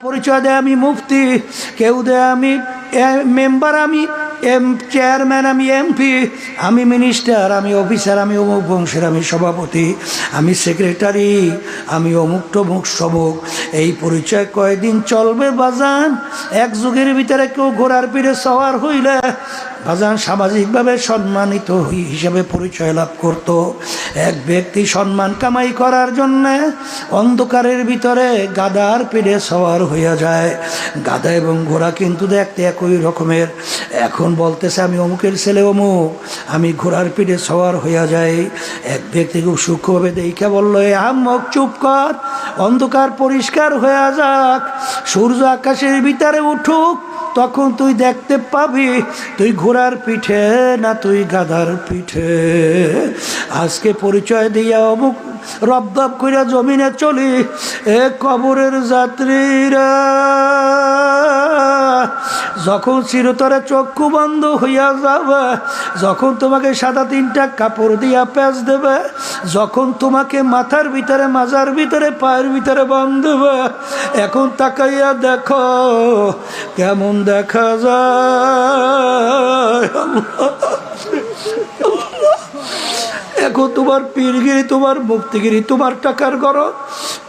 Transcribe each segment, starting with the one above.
পরিচয় দেয় আমি মুফতি কেউ দেয় আমি মেম্বার আমি এম চেয়ারম্যান, আমি এমপি, আমি মিনিস্টার, আমি অফিসার, আমি অমুক বংশের, আমি সভাপতি, আমি সেক্রেটারি, আমি অমুক টমুক সমুক এই পরিচয় কয়দিন চলবে বাজান? এক যুগের ভিতরে কেউ ঘোড়ার পিঠে সওয়ার হইলে বাজান সামাজিকভাবে সম্মানিত হিসাবে পরিচয় লাভ করত। এক ব্যক্তি সম্মান কামাই করার জন্যে অন্ধকারের ভিতরে গাদার পিঠে সওয়ার হইয়া যায়। গাদা এবং ঘোড়া কিন্তু দেখতে একই রকমের। এখন বলতেছে আমি অমুকের ছেলে অমুক। আমি ঘোড়ার পিঠে সওয়ার হইয়া যাই। এক ব্যক্তি খুব সূক্ষ্মভাবে দেখে বলল, এ আম্মক, চুপ কর। অন্ধকার পরিষ্কার হইয়া যাক। সূর্য আকাশের ভিতরে উঠুক, তখন তুই দেখতে পাবি, তুই ঘোড়ার পিঠে না তুই গাধার পিঠে। আজকে পরিচয় দিয়া অমুক রবদব কইরা জমিনে চলি, এ কবরের যাত্রীরা। যখন চিরতরে চক্ষু বন্ধ হইয়া যাবে, যখন তোমাকে সাদা তিনটা কাপড় দিয়া পেঁচ দেবে, যখন তোমাকে মাথার ভিতরে, মাজার ভিতরে, পায়ের ভিতরে বান্ধবে এখন তাকাইয়া দেখো কেমন দেখা যায়। তোমার পীরগিরি, তোমার মুক্তিগিরি, তোমার টাকার গরম,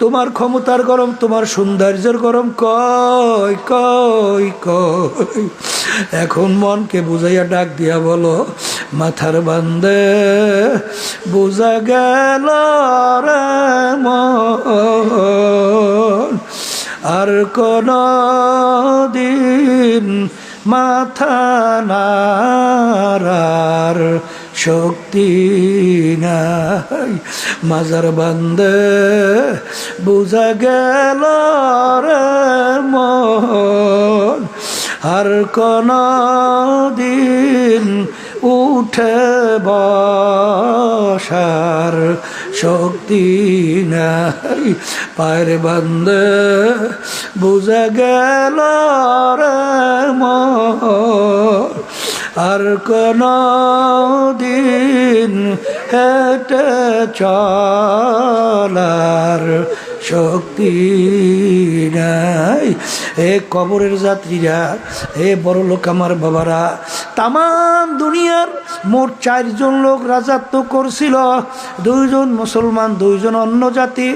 তোমার ক্ষমতার গরম, তোমার সৌন্দর্যের গরম কয় কয় কয় এখন মনকে বুঝাইয়া ডাক দিয়া বলো, মাথার বান্দে, বুঝা গেল আর কোন দিন মাথা নারার শক্তি নাই। মাজার বান্দে, বুঝা গেল মন। আর কোন দিন উঠে বসার শক্তি নাই। পায়ের বান্দে, বুঝা গেল রে মন। আর কোন দিন হেঁটে চলার শক্তি নাই। এ কবরের যাত্রীরা এ বড় লোক আমার বাবারা তাম দুনিয়ার মোট চারজন লোক রাজত্ব করছিল। দুইজন মুসলমান, দুইজন অন্য জাতি,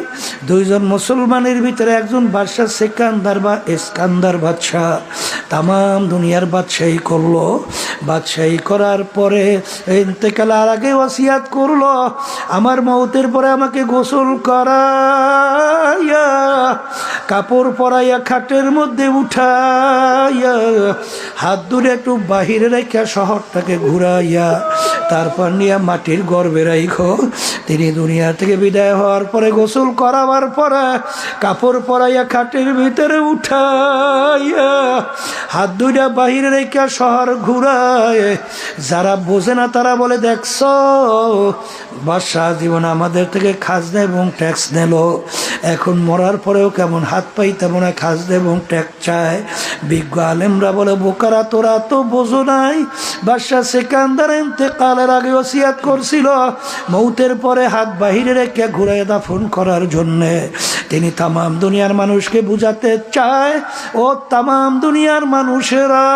দুইজন মুসলমানের ভিতরে একজন বাদশাহ সেকান্দার বা এসকান্দার বাদশাহ। তাম দুনিয়ার বাদশাহী করল। বাদশাহী করার পরে ইন্তেকালার আগে ওসিয়াত করল। আমার মৌতের পরে আমাকে গোসল করাইয়া, কাপড় পরাইয়া খাটের মধ্যে উঠাইয়া, হাত দূরে একটু বাহিরে রেখে শহরটাকে ঘুরাইয়া, তারপর নিয়ে মাটির গর্বে রাইখো। তিনি দুনিয়া থেকে বিদায় হওয়ার পরে, গোসল করাবার পরে, কাপড় পরাইয়া খাটের ভিতরে উঠাইয়া, হাত দুইটা বাহিরে রেখে শহর ঘুরায়। যারা বোঝে না, তারা বলে, দেখছ, বাদশাহ জীবন আমাদের থেকে খাজনা এবং ট্যাক্স নিল। এখন মরার পরেও কেমন হাত পাই তেমন খাজনা এবং ট্যাক্স চায়। বিজ্ঞ আলেমরা বলে, বোকারা, তোরা তো বোঝো নাই। বাদশাহ সেকান্দার কালের আগে ওসিয়াত করছিল। মৌতের পরে হাত বাহিরে রেখে ঘুরে দাফন করার জন্যে। তিনি তামাম দুনিয়ার মানুষকে বুঝাতে চায়, ও তামাম দুনিয়ার মানুষেরা।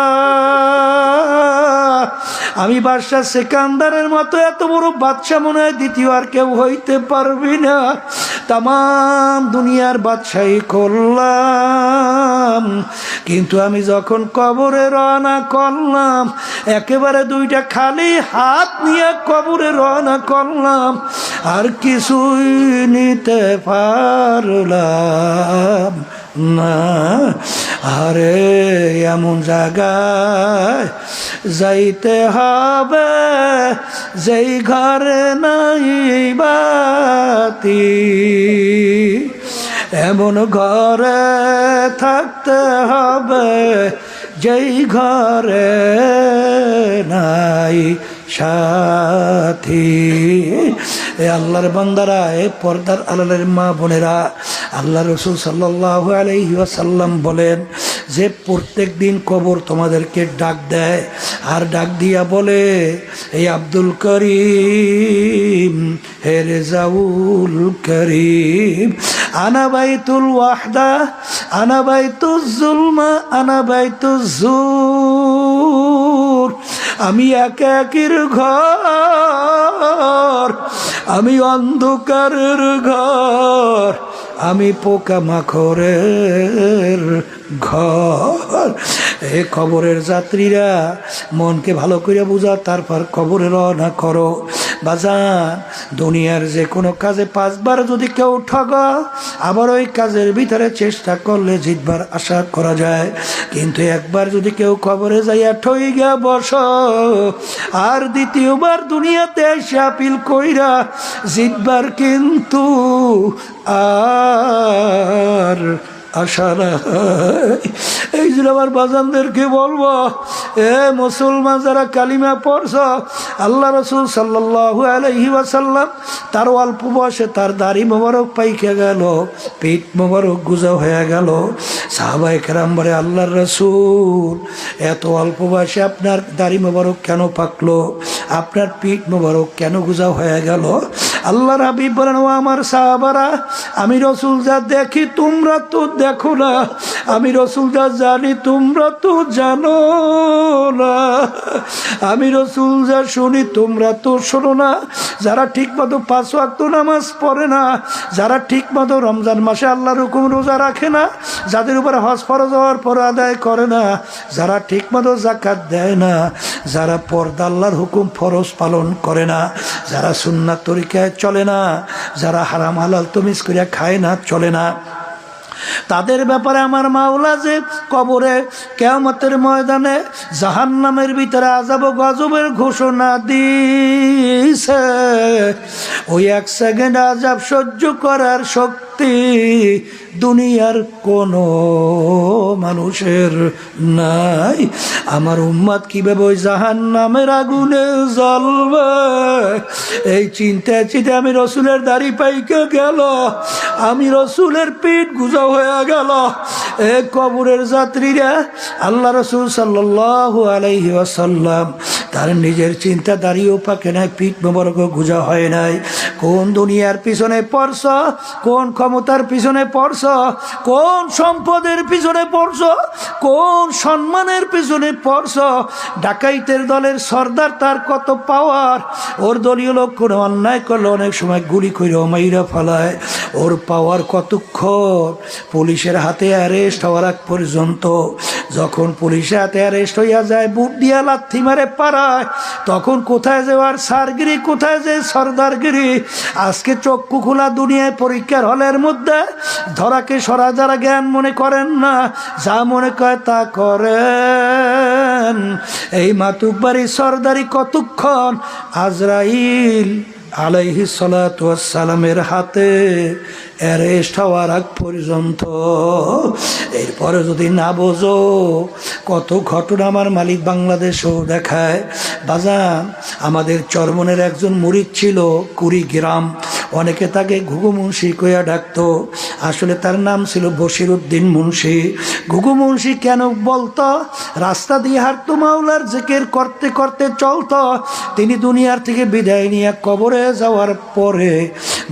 আমি বাদশাহ সেকান্দারের মতো এত বড় বাচ্চা মনে হয় দ্বিতীয় আর কেউ হইতে পারবি না। তামাম দুনিয়ার বাদশাহী করলাম। কিন্তু আমি যখন কবরে রওনা করলাম, একেবারে দুইটা খালি হাত নিয়ে কবরে রওনা করলাম, আর কিছুই নিতে পারলাম। না, আরে এমন জায়গায় যাইতে হবে, যেই ঘরে নাই বাতি। এমন ঘরে থাকতে হবে, যেই ঘরে নাই সাথী। এ আল্লাহর বান্দারা, এ পর্দার আল্লাহর মা বোনেরা আল্লাহ রসুল সাল্লাহ আলহি আসাল্লাম বলেন, যে প্রত্যেক দিন কবর তোমাদেরকে ডাক দেয় আর ডাক দিয়া বলে এই আব্দুল করিম, হে রেজাউল করিম, আনা বাইতুল ওয়াহদা, আনা জুলমা, আনা বাইতুল জুর। আমি এক একের ঘর, আমি অন্ধকারের ঘর আমি পোকা মাখরের ঘর। এ খবরের যাত্রীরা মনকে ভালো করে বুঝা তারপর খবরে রওনা করো। বাজান দুনিয়ার যে কোনো কাজে পাঁচবার যদি কেউ ঠগ, আবার ওই কাজের ভিতরে চেষ্টা করলে জিতবার আশা করা যায়। কিন্তু একবার যদি কেউ খবরে যাইয়া ঠই গিয়া বস, আর দ্বিতীয়বার দুনিয়াতে এসে আপিল কইরা জিতবার কিন্তু আর আশা এই জন্য আমার বাজানদেরকে বলব এ মুসলমান যারা কালিমা পড়ছ, আল্লাহ রসুল সাল্লাহ আলহি ওয়াসাল্লাম তার অল্প বয়সে তার দাড়ি মোবারক পাইকে গেল, পেট মোবারক গুজা হয়ে গেল। সাহাবাই কেরাম বলে, আল্লাহর রসুল, এত অল্প বয়সে আপনার দাড়ি মোবারক কেন পাকলো? আপনার পিঠ মোবারক কেন গুজা হয়ে গেল? আল্লাহর হাবিব বলেন, ও আমার সাহাবারা, আমি রসুল যা দেখি তোমরা তো দেখো না। আমি রসুল যা জানি তোমরা তো জানো না। আমি রসুল যা শুনি তোমরা তো শোনো না। যারা ঠিক মতো পাঁচ ওয়াক্ত নামাজ পড়ে না, যারা ঠিক মতো রমজান মাসে আল্লাহর হুকুম রোজা রাখে না, যাদের উপরে হজ ফরজ হওয়ার পর আদায় করে না, যারা ঠিক মতো জাকাত দেয় না, যারা পর্দা আল্লাহর হুকুম ফরজ পালন করে না। যারা সুন্নাত তরিকায় চলে না, যারা হারাম হালাল তমিজ করিয়া খায় না, চলে না। তাদের ব্যাপারে আমার মাওলা যে কবরে কেয়ামতের ময়দানে জাহান নামের ভিতরে আজাব গজবের ঘোষণা দিছে। ওই এক সেকেন্ড আজাব সহ্য করার শক্তি দুনিয়ার কোনো মানুষের নাই। আমার উম্মাদ কীভাবে ওই জাহান নামের আগুনে জ্বলবে? এই চিন্তায় চিন্তে আমি রসুলের দাড়ি পাইকে গেল। আমি রসুলের পিঠ গুজা হয়ে গেল। এ কবরের যাত্রীরা, আল্লাহ রসুল সাল্লাহ আলাইহি আসাল্লাম তার নিজের চিন্তা দাঁড়িয়েও পাকে নাই, পিঠ মোবারক গুজা হয় নাই। কোন দুনিয়ার পিছনে পড়ছ? কোন ক্ষমতার পিছনে পড়ছ? কোন সম্পদের পিছনে পড়ছ? কোন সম্মানের পিছনে পড়ছ? ডাকাইতের দলের সর্দার তার কত পাওয়ার? ওর দলীয় লোক কোনো অন্যায় করলে অনেক সময় গুলি করে মাইরা ফেলায়। ওর পাওয়ার কতক্ষণ? পুলিশের হাতে অ্যারেস্ট হওয়ার আগ পর্যন্ত। যখন পুলিশের হাতে অ্যারেস্ট হইয়া যায়, বুট দিয়া লাথি মারে পাড়ায় তখন কোথায় যাওয়ার সারগিরি, কোথায় যে সর্দারগিরি? আজকে চক্ষু খোলা দুনিয়ায় পরীক্ষার হলের মধ্যে ধরাকে সরা যারা জ্ঞান মনে করেন না, যা মনে করে তা করেন। এই মাতুকবাড়ি সর্দারি কতক্ষণ আজরাইল আলাইহি সালামের হাতে অ্যারেস্ট হওয়ার আগ পর্যন্ত। এরপরে যদি না বোঝো কত ঘটনা আমার মালিক বাংলাদেশও দেখায়। বাজা আমাদের চরমনের একজন মুরিদ ছিল কুড়ি গ্রাম অনেকে তাকে ঘুঘু মুন্সি কইয়া ডাকতো। আসলে তার নাম ছিল বশির উদ্দিন মুন্সি। ঘুঘু মুন্সি কেন বলতো? রাস্তা দিয়ে হাঁটতো, মাওলার জেকের করতে করতে চলতো। তিনি দুনিয়ার থেকে বিদায় নিয়ে কবরে যাওয়ার পরে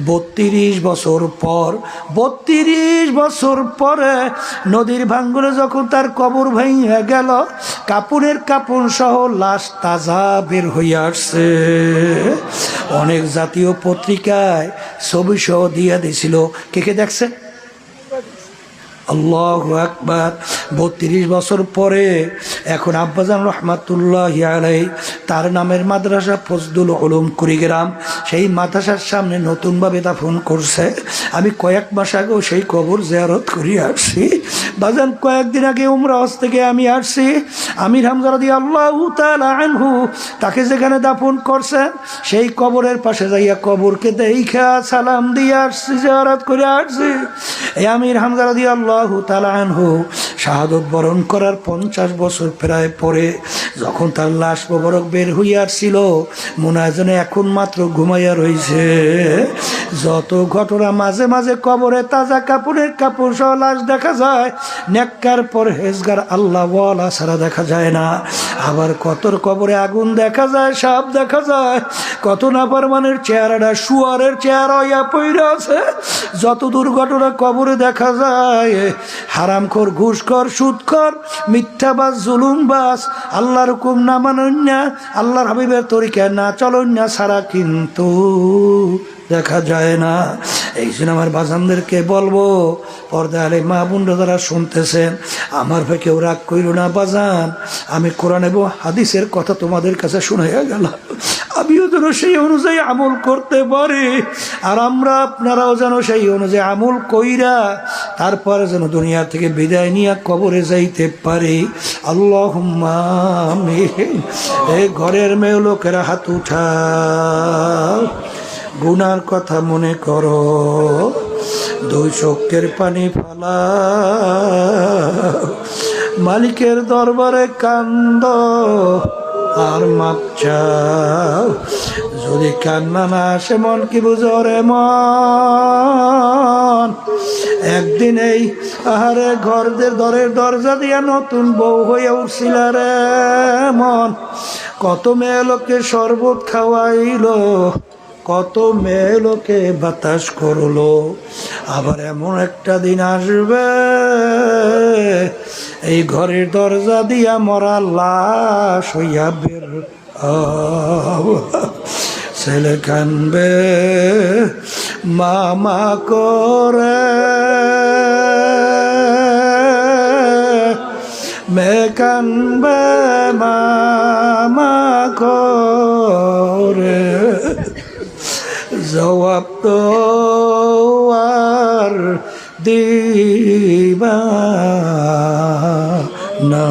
বত্রিশ বছর পর, বত্রিশ বছর পরে নদীর ভাঙ্গুরে যখন তার কবর ভেঙে গেল কাপুরের কাপুন সহ লাশ তাজা বের হইয়া আসছে। অনেক জাতীয় পত্রিকায় ছবি সহ দিয়ে দিছিল। কে কে দেখছে? আল্লাহ আকবার। বত্রিশ বছর পরে এখন আব্বাজান রহমাতুল্লাহ আলাই তার নামের মাদ্রাসা ফজদুল উলুম কুড়িগ্রাম, সেই মাদ্রাসার সামনে নতুনভাবে দাফন করছে। আমি কয়েক মাস আগেও সেই কবর জেয়ারত করিয়ে আসছি। বাজান, কয়েকদিন আগে উমরাজ থেকে আমি আসছি। আমির হামজারদি আল্লাহ আনহু তাকে যেখানে দাফন করছেন সেই কবরের পাশে যাইয়া কবরকে দেখা সালাম দিয়ে আসছি, জেয়ারত করে আসছি। এই আমির হামজারদি আল্লাহ আনহু শাহাদত বরণ করার পঞ্চাশ বছর প্রায় পরে যখন তার লাশ মোবারক বের হইয়া আসছিল মনে হয় যেন এখন মাত্র ঘুমাইয়া রইছে। যত ঘটনা মাঝে মাঝে কবরে তাজা কাপড়ের কাপড় সহ লাশ দেখা যায়, নেককার পর হেজগার আল্লাহ ওয়ালা ছাড়া দেখা যায় না। আবার কতর কবরে আগুন দেখা যায়, সাপ দেখা যায়, কত নাফারমানের চেহারাটা শুয়ারের চেহারা ইয়া পইরা আছে। যত দুর্ঘটনা কবরে দেখা যায়, হারামখোর, ঘুষখর, সুদখর মিথ্যাবাস জুলুমবাস আল্লাহর হুকুম না মানন্যা, আল্লাহর হাবিবের তরিকা না চলন্যা সারা কিন্তু দেখা যায় না। এই জন্য আমার বাজানদেরকে বলব পর্দালে মা বোনরা যারা শুনতেছেন, আমার ভাই কেউ রাগ কইল না বাজান, আমি কোরআন এবং হাদিসের কথা তোমাদের কাছে শুনে গেলাম। আমিও যেন সেই অনুযায়ী আমল করতে পারি, আর আমরা আপনারাও যেন সেই অনুযায়ী আমল কইরা তারপরে যেন দুনিয়া থেকে বিদায় নিয়ে কবরে যাইতে পারে। আল্লাহ এই ঘরের মেয়ে লোকেরা হাত উঠা গুনার কথা মনে করো। দুই চোখের পানি ফালা মালিকের দরবারে কান্দ আর মাপ চাও। যদি কান্না না আসে, মন কি বুঝো রে মন? একদিন এই আহারে ঘরদের দরের দরজা দিয়া নতুন বউ হয়ে উঠছিল রে মন। কত মেয়ে লোকে শরবত খাওয়াইলো, কত মেয়ে লোকে বাতাস করল। আবার এমন একটা দিন আসবে, এই ঘরের দরজা দিয়া মরা লাশ হইয়া বের। ছেলে কানবে, মামা করে। মে কানবে, মামা করে। জবাব তো আর দিবা না।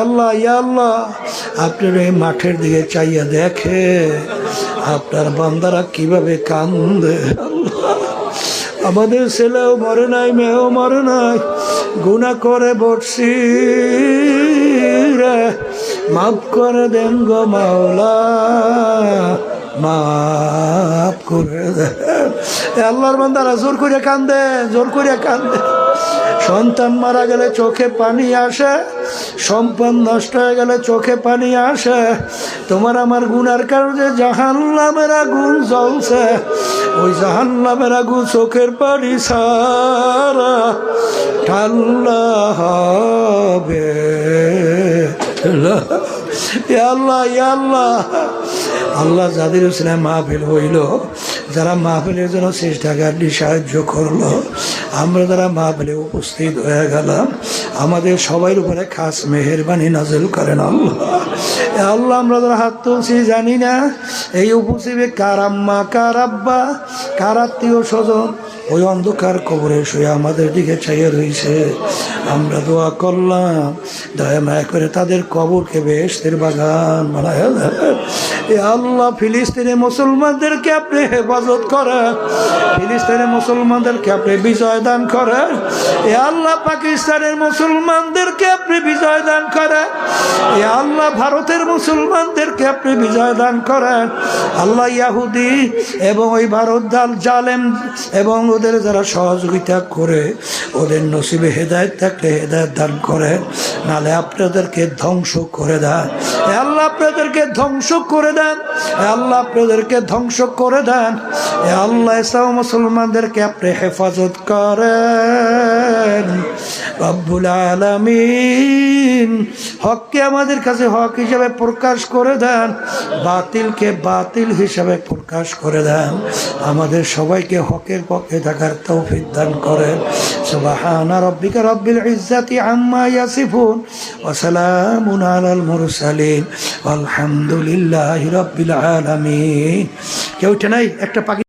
আল্লাহ আল্লাহ, আপনার এই মাঠের দিকে চাইয়া দেখে। আপনার বান্দারা কীভাবে কান্দে? আমাদের ছেলেও মরে নাই, মেয়েও মরে নাই। গুণা করে বসছি রে। মাফ করে দেন গো মাওলা, মাফ করে দেন। আল্লাহর বান্দারা জোর করে কান্দে, জোর করে কান্দে। সন্তান মারা গেলে চোখে পানি আসে, সম্পদ নষ্ট হয়ে গেলে চোখে পানি আসে। তোমার আমার গুনার কারণে জাহান্নামের আগুন জ্বলছে, ওই জাহান্নামের আগুন চোখের পানি সারা ঠান্ডা হবে আল্লাহ আল্লাহ আল্লাহ যাদের হোসেনে মাহফিল হইল, যারা মাহফিলের জন্য চেষ্টাকারী সাহায্য করল, আমরা যারা মাহফিলে উপস্থিত হয়ে গেলাম, আমাদের সবাই উপরে খাস মেহরবানি নাজেল করেন আল্লাহ। আল্লাহ, আমরা যারা হাত তুলছি, জানি না, এই উপস্থিতে কার আম্মা, কার আব্বা, কার আত্মীয় স্বজন ওই অন্ধকার কবরে শুয়ে আমাদের দিকে চাইয়ে রয়েছে আমরা দোয়া করলাম, দয়া মায়া করে তাদের কবরকে বেশদের বাগান বানায়। এ আল্লাহ, ফিলিস্তিনি মুসলমানদেরকে আপনি হেফাজত করেন। ফিলিস্তিনি মুসলমানদেরকে আপনি বিজয় দান করেন। এ আল্লাহ পাকিস্তানের মুসলমানদেরকে আপনি বিজয় দান করেন। এ আল্লাহ, ভারতের মুসলমানদেরকে আপনি বিজয় দান করেন। আল্লাহ, ইয়াহুদি এবং ওই ভারত জালেম এবং ওদের যারা সহযোগিতা করে, ওদের নসিবে হেদায়ত থাকলে হেদায়ত দান করেন। নালে আপনাদেরকে ধ্বংস করে দেন। আল্লাহ আপনাদেরকে ধ্বংস করে দেন। আল্লাহ আপনাদেরকে ধ্বংস করে দেন। আল্লাহ ইসলাম মুসলমানদেরকে আপনি হেফাজত করেন। রব্বুল আলামিন হককে আমাদের কাছে হক হিসাবে প্রকাশ করে দেন। বাতিলকে বাতিল হিসাবে প্রকাশ করে দেন। আমাদের সবাইকে হকের পক্ষে থাকার তৌফিক দান করেন। সুবহানা রব্বিকা রব্বিল ইজ্জাতি আম্মা ইয়াসিফুন ওয়া সালামুন আলাল মুরসালিন। রব্বিল আলামিন। কেউ নাই? একটা পাখি